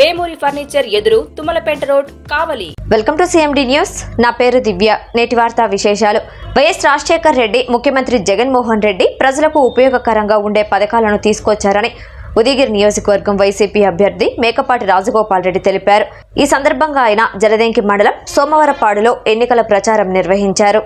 Vemuri furniture ఎదురు Tummalapeta road Kavali. Welcome to CMD news నా పేరు దివ్య. నేటి వార్తా విశేషాలు. వైఎస్ రాజశేఖర్ రెడ్డి ముఖ్యమంత్రి జగన్మోహన్ రెడ్డి ప్రజలకు ఉపయోగకరంగా ఉండే పథకాలను తీసుకొచ్చారని ఉదయగిరి నియోజకవర్గం వైసీపీ అభ్యర్థి మేకపాటి రాజగోపాల్ రెడ్డి తెలిపారు. ఈ సందర్భంగా ఆయన జలదెంకి మండలం సోమవరపాడులో ఎన్నికల ప్రచారం నిర్వహించారు.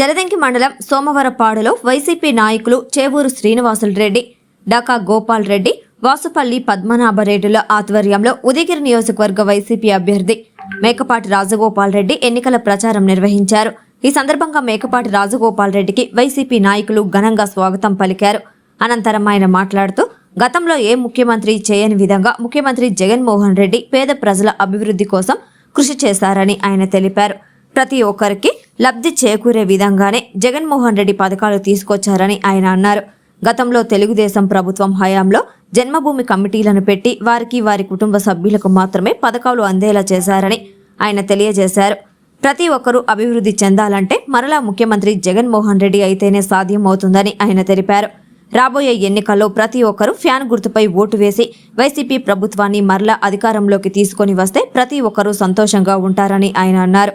జలదెంకి మండలం సోమవరపాడులో వైసీపీ నాయకులు చేవూరు శ్రీనివాసులు రెడ్డి డకా గోపాల్ రెడ్డి వాసుపల్లి పద్మనాభరెడ్డిల ఆధ్వర్యంలో ఉదయగిరి నియోజకవర్గ వైసీపీ అభ్యర్థి మేకపాటి రాజగోపాల్ రెడ్డి ఎన్నికల ప్రచారం నిర్వహించారు. ఈ సందర్భంగా మేకపాటి రాజగోపాల్ రెడ్డికి వైసీపీ నాయకులు ఘనంగా స్వాగతం పలికారు. అనంతరం ఆయన మాట్లాడుతూ గతంలో ఏ ముఖ్యమంత్రి చేయని విధంగా ముఖ్యమంత్రి జగన్మోహన్ రెడ్డి పేద ప్రజల అభివృద్ధి కోసం కృషి చేశారని ఆయన తెలిపారు. ప్రతి ఒక్కరికి లబ్ధి చేకూరే విధంగానే జగన్మోహన్ రెడ్డి పథకాలు తీసుకొచ్చారని ఆయన అన్నారు. గతంలో తెలుగుదేశం ప్రభుత్వం హయాంలో జన్మభూమి కమిటీలను పెట్టి వారికి వారి కుటుంబ సభ్యులకు మాత్రమే పథకాలు అందేలా చేశారని ఆయన తెలియజేశారు. ప్రతి ఒక్కరూ అభివృద్ధి చెందాలంటే మరలా ముఖ్యమంత్రి జగన్మోహన్ రెడ్డి అయితేనే సాధ్యం అవుతుందని ఆయన తెలిపారు. రాబోయే ఎన్నికల్లో ప్రతి ఒక్కరూ ఫ్యాన్ గుర్తుపై ఓటు వేసి వైసీపీ ప్రభుత్వాన్ని మరలా అధికారంలోకి తీసుకొని వస్తే ప్రతి ఒక్కరూ సంతోషంగా ఉంటారని ఆయన అన్నారు.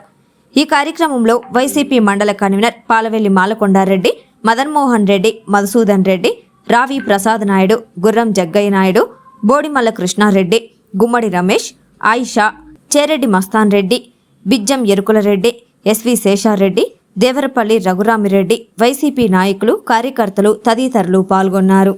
ఈ కార్యక్రమంలో వైసీపీ మండల convener Palavelli Malakonda Reddy Madan Mohan Reddy Madhusudan Reddy Ravi Prasad Naidu Gurram Jaggayya Naidu Bodimalla Krishnareddy Gummadi Ramesh Ayesha Chereddy Mastan Reddy Bijjam Erukulareddy S V Seshareddy Devarapalli Raghuramireddy YCP నాయకులు కార్యకర్తలు తదితరులు పాల్గొన్నారు.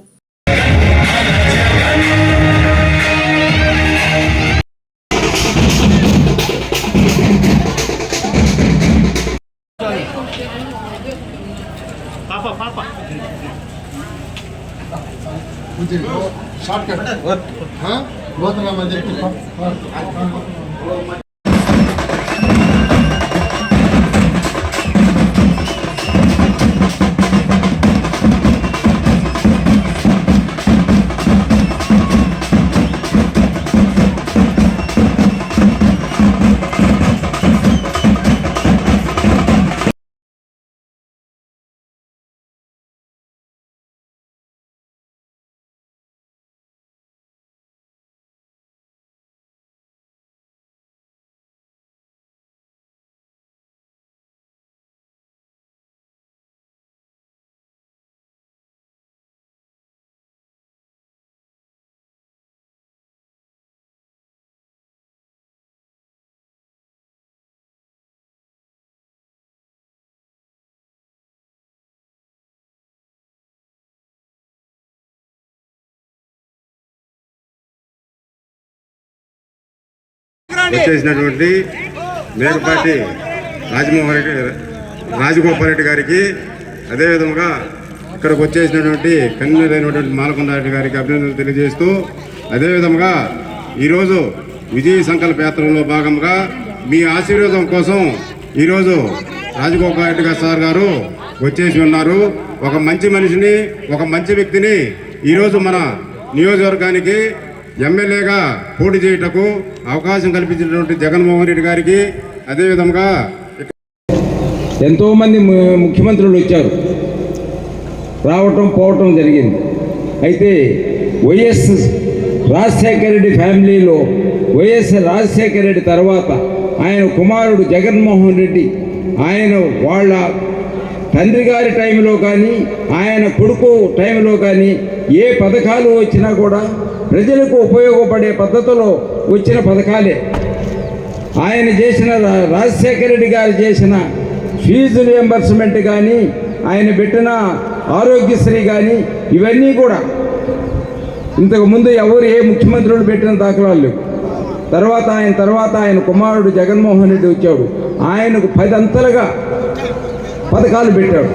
मुझे शॉर्टकट हाँ? बहुत नाम వచ్చేసినటువంటి మేకపాటి రాజమోహన్ రెడ్డి రాజగోపాల్ రెడ్డి గారికి అదేవిధంగా ఇక్కడికి వచ్చేసినటువంటి కన్వీనర్ అయినటువంటి మాలకొండారెడ్డి గారికి అభినందనలు తెలియజేస్తూ అదేవిధంగా ఈరోజు విజయ సంకల్ప యాత్రలో భాగంగా మీ ఆశీర్వాదం కోసం ఈరోజు రాజగోపాల్ రెడ్డి గారు సార్ గారు వచ్చేసి ఉన్నారు. ఒక మంచి మనిషిని ఒక మంచి వ్యక్తిని ఈరోజు మన నియోజకవర్గానికి ఎమ్మెల్యేగా పోటీ చేయుటకు అవకాశం కల్పించినటువంటి జగన్మోహన్ రెడ్డి గారికి అదేవిధంగా ఎంతోమంది ముఖ్యమంత్రులు వచ్చారు. రావటం పోవటం జరిగింది. అయితే వైఎస్ రాజశేఖర రెడ్డి ఫ్యామిలీలో వైఎస్ రాజశేఖర రెడ్డి తర్వాత ఆయన కుమారుడు జగన్మోహన్ రెడ్డి ఆయన వాళ్ళ తండ్రి గారి టైంలో కానీ ఆయన కొడుకు టైంలో కానీ ఏ పథకాలు వచ్చినా కూడా ప్రజలకు ఉపయోగపడే పద్ధతిలో వచ్చిన పథకాలే. ఆయన చేసిన రా- రాజశేఖర రెడ్డి గారు చేసిన ఫీజు రియంబర్స్మెంట్ కానీ ఆయన పెట్టిన ఆరోగ్యశ్రీ కానీ ఇవన్నీ కూడా ఇంతకుముందు ఎవరు ఏ ముఖ్యమంత్రులు పెట్టిన దాఖలాలు తర్వాత ఆయన తర్వాత ఆయన కుమారుడు జగన్మోహన్ రెడ్డి వచ్చాడు. ఆయనకు పదంతలుగా పథకాలు పెట్టాడు.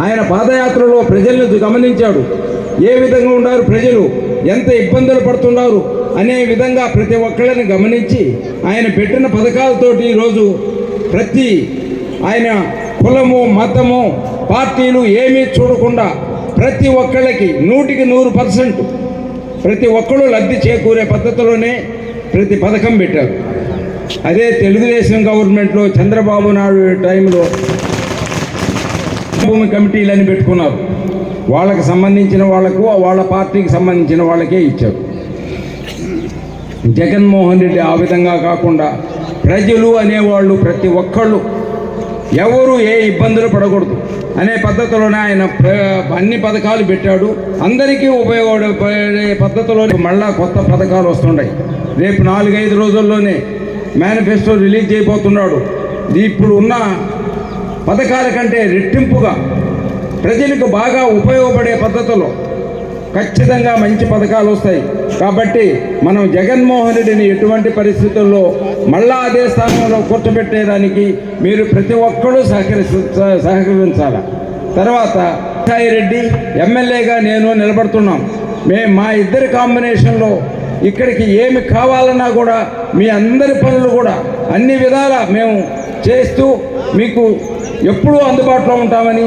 ఆయన పాదయాత్రలో ప్రజలను గమనించాడు. ఏ విధంగా ఉన్నారు ప్రజలు? ఎంత ఇబ్బందులు పడుతున్నారు? అనే విధంగా ప్రతి ఒక్కళ్ళని గమనించి ఆయన పెట్టిన పథకాలతోటి ఈరోజు ప్రతి ఆయన కులము మతము పార్టీలు ఏమీ చూడకుండా ప్రతి ఒక్కళ్ళకి నూటికి నూరు పర్సెంట్ ప్రతి ఒక్కళ్ళు లబ్ధి చేకూరే పద్ధతిలోనే ప్రతి పథకం పెట్టారు. అదే తెలుగుదేశం గవర్నమెంట్లో చంద్రబాబు నాయుడు టైంలో భూమి కమిటీలని పెట్టుకున్నారు. వాళ్ళకి సంబంధించిన వాళ్ళకు వాళ్ళ పార్టీకి సంబంధించిన వాళ్ళకే ఇచ్చారు. జగన్మోహన్ రెడ్డి ఆ విధంగా కాకుండా ప్రజలు అనేవాళ్ళు ప్రతి ఒక్కళ్ళు ఎవరు ఏ ఇబ్బందులు పడకూడదు. అనే పద్ధతిలోనే ఆయన ప్ర- అన్ని పథకాలు పెట్టాడు. అందరికీ ఉపయోగపడే పద్ధతిలో మళ్ళా కొత్త పథకాలు వస్తున్నాయి రేపు నాలుగైదు రోజుల్లోనే మేనిఫెస్టో రిలీజ్ చేయబోతున్నాడు. ఇప్పుడు ఉన్న పథకాల కంటే రెట్టింపుగా ప్రజలకు బాగా ఉపయోగపడే పద్ధతిలో. ఖచ్చితంగా మంచి పథకాలు వస్తాయి. కాబట్టి మనం జగన్మోహన్ రెడ్డిని ఎటువంటి పరిస్థితుల్లో మళ్ళా అదే స్థానంలో కూర్చోబెట్టేదానికి మీరు ప్రతి ఒక్కరూ సహకరి సహకరించాలి? తర్వాత సాయి రెడ్డి ఎమ్మెల్యేగా నేను నిలబడుతున్నాం. మే మా ఇద్దరి కాంబినేషన్లో ఇక్కడికి ఏమి కావాలన్నా కూడా మీ అందరి పనులు కూడా అన్ని విధాలా మేము చేస్తూ మీకు ఎప్పుడూ అందుబాటులో ఉంటామని